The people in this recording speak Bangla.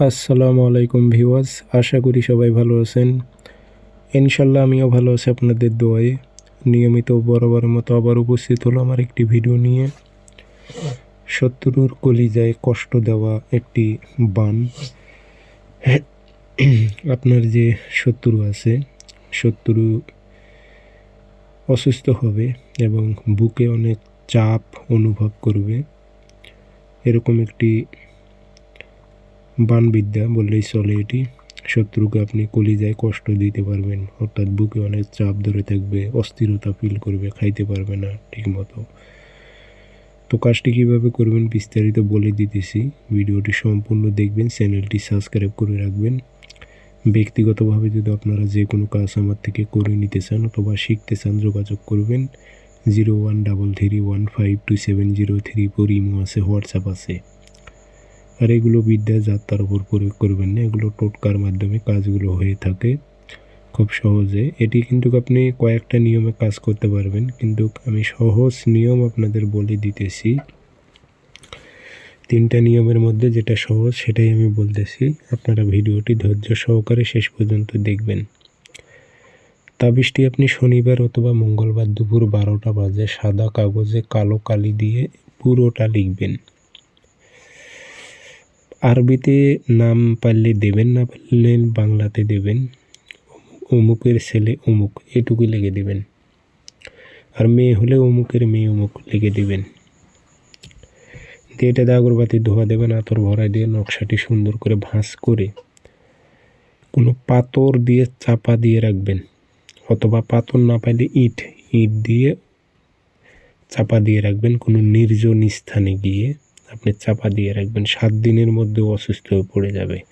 আসসালামু আলাইকুম ভিউয়ার্স, আশা করি সবাই ভালো আছেন। ইনশাল্লাহ আমিও ভালো আছি আপনাদের দোয়ায়। নিয়মিত বরাবরের মতো আবার উপস্থিত হলো আমার একটি ভিডিও নিয়ে। শত্রুর কলিজায় কষ্ট দেওয়া একটি বান। আপনার যে শত্রু আছে, শত্রু অসুস্থ হবে এবং বুকে অনেক চাপ অনুভব করবে। এরকম একটি বানবিদ্যা বললেই চলে এটি। শত্রুকে আপনি কলিজায় কষ্ট দিতে পারবেন, অর্থাৎ বুকে অনেক চাপ ধরে থাকবে, অস্থিরতা ফিল করবে, খাইতে পারবে না ঠিকমতো। তো কাজটি কীভাবে করবেন বিস্তারিত বলে দিতেছি। ভিডিওটি সম্পূর্ণ দেখবেন, চ্যানেলটি সাবস্ক্রাইব করে রাখবেন। ব্যক্তিগতভাবে যদি আপনারা যে কোনো কাজ আমার থেকে করে নিতে চান অথবা শিখতে চান, যোগাযোগ করবেন। Zero one double three one five two seven zero three four imo আছে, হোয়াটসঅ্যাপ আছে। আর এগুলো বিদ্যা যাত্রার উপর প্রয়োগ করবেন না। এগুলো টোটকার মাধ্যমে কাজগুলো হয়ে থাকে খুব সহজে। এটি কিন্তু আপনি কয়েকটা নিয়মে কাজ করতে পারবেন। কিন্তু আমি সহজ নিয়ম আপনাদের বলে দিতেছি। তিনটা নিয়মের মধ্যে যেটা সহজ সেটাই আমি বলতেছি। আপনারা ভিডিওটি ধৈর্য সহকারে শেষ পর্যন্ত দেখবেন। তাবিজটি আপনি শনিবার অথবা মঙ্গলবার দুপুর বারোটা বাজে সাদা কাগজে কালো কালি দিয়ে পুরোটা লিখবেন। আরবিতে নাম পারলে দেবেন, না পারলে বাংলাতে দেবেন। অমুকের ছেলে অমুক এটুকু লেগে দেবেন। আর মেয়ে হলে অমুকের মেয়ে অমুক লেগে দেবেন। দিয়ে এটাতে আগরবাতি ধোয়া দেবেন, আতর ভরা দিয়ে নকশাটি সুন্দর করে ভাঁজ করে কোনো পাথর দিয়ে চাপা দিয়ে রাখবেন। অথবা পাথর না পাইলে ইট ইট দিয়ে চাপা দিয়ে রাখবেন কোনো নির্জন স্থানে গিয়ে। আপনি চাপা দিয়ে রাখবেন। সাত দিনের মধ্যে অসুস্থ হয়ে পড়ে যাবে।